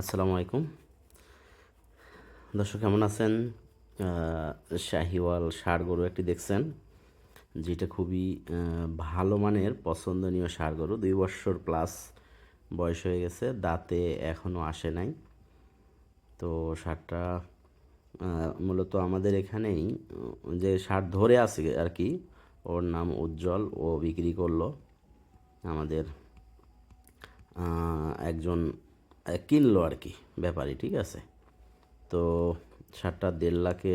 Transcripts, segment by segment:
আসসালামু আলাইকুম। দর্শক কেমন আছেন? শাহিওয়াল ষাড় গরু একটি দেখছেন যেটা খুবই ভালো মানের পছন্দনীয় ষাড় গরু। দুই বছর প্লাস বয়স হয়ে গেছে দাঁতে এখনও আসে নাই। তো আহ, মূলত আমাদের এখানেই যে ষাঁড় ধরে আছে আর কি ওর নাম উজ্জ্বল ও বিক্রি করল আমাদের একজন কিনলো আর কি ব্যাপারী, ঠিক আছে? তো শার্টটা দেড় লাখে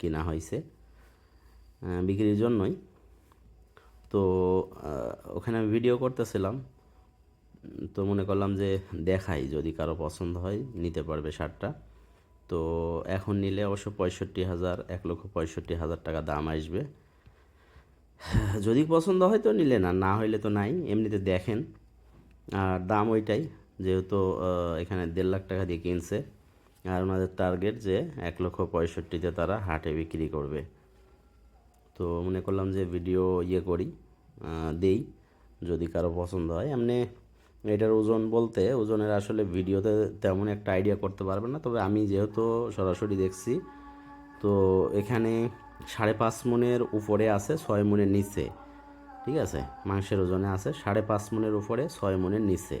কেনা হয়েছে বিক্রির জন্যই। তো ওখানে আমি ভিডিও করতেছিলাম, তো মনে করলাম যে দেখাই, যদি কারও পছন্দ হয়, নিতে পারবে শার্টটা তো এখন নিলে অবশ্য পঁয়ষট্টি হাজার, এক লক্ষ পঁয়ষট্টি হাজার টাকা দাম আসবে। যদি পছন্দ হয় তো নিলে না না হইলে তো নাই, এমনিতে দেখেন। আর দাম ওইটাই যেহেতু এখানে দেড় লাখ টাকা দিয়ে কিনছে। আর ওনাদের টার্গেট যে এক লক্ষ পঁয়ষট্টিতে তারা হাটে বিক্রি করবে। তো মনে করলাম যে ভিডিও ইয়ে করি দেই, যদি কারও পছন্দ হয়। এমনি এটার ওজন বলতে, ওজনের আসলে ভিডিওতে তেমন একটা আইডিয়া করতে পারবে না। তবে আমি যেহেতু সরাসরি দেখছি, তো এখানে সাড়ে পাঁচ মনের উপরে আছে, ছয় মনের নিচে। ঠিক আছে? মাংসের ওজনে আছে, সাড়ে পাঁচ মনের উপরে, ছয় মনের নিচে।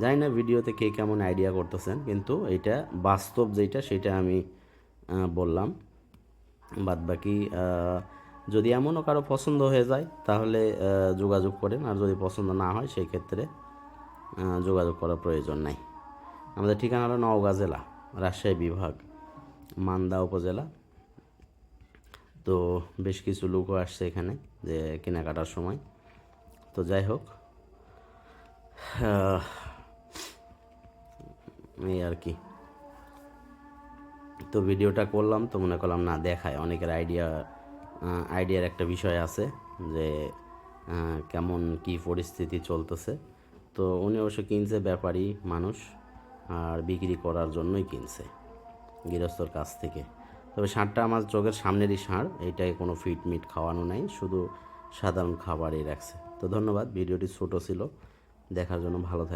জানি না ভিডিওতে কে কেমন আইডিয়া করতেছেন, কিন্তু এটা বাস্তব যেটা সেটা আমি বললাম। বাদ বাকি যদি এমনও কারও পছন্দ হয়ে যায়, তাহলে যোগাযোগ করেন। আর যদি পছন্দ না হয় সেই ক্ষেত্রে যোগাযোগ করার প্রয়োজন নাই। আমাদের ঠিকানা হলো নওগাঁ জেলা, রাজশাহী বিভাগ, মান্দা উপজেলা। তো বেশ কিছু লোকও আসছে এখানে, যে কেনাকাটার সময়। তো যাই হোক এই আর কি। তো ভিডিওটা করলাম তো মনে করলাম, না, দেখায়। অনেকের আইডিয়া আইডিয়ার একটা বিষয় আছে যে কেমন কি পরিস্থিতি চলতেছে। তো উনি অবশ্য কিনছে, ব্যাপারী মানুষ, আর বিক্রি করার জন্যই কিনছে গৃহস্থর কাছ থেকে। তবে ষাঁড়টা আমার চোখের সামনেরই ষাঁড় এইটাই কোনো ফিট মিট খাওয়ানো নাই, শুধু সাধারণ খাবারই রাখছে। তো ধন্যবাদ, ভিডিওটি ছোট ছিল। দেখার জন্য ভালো থাকে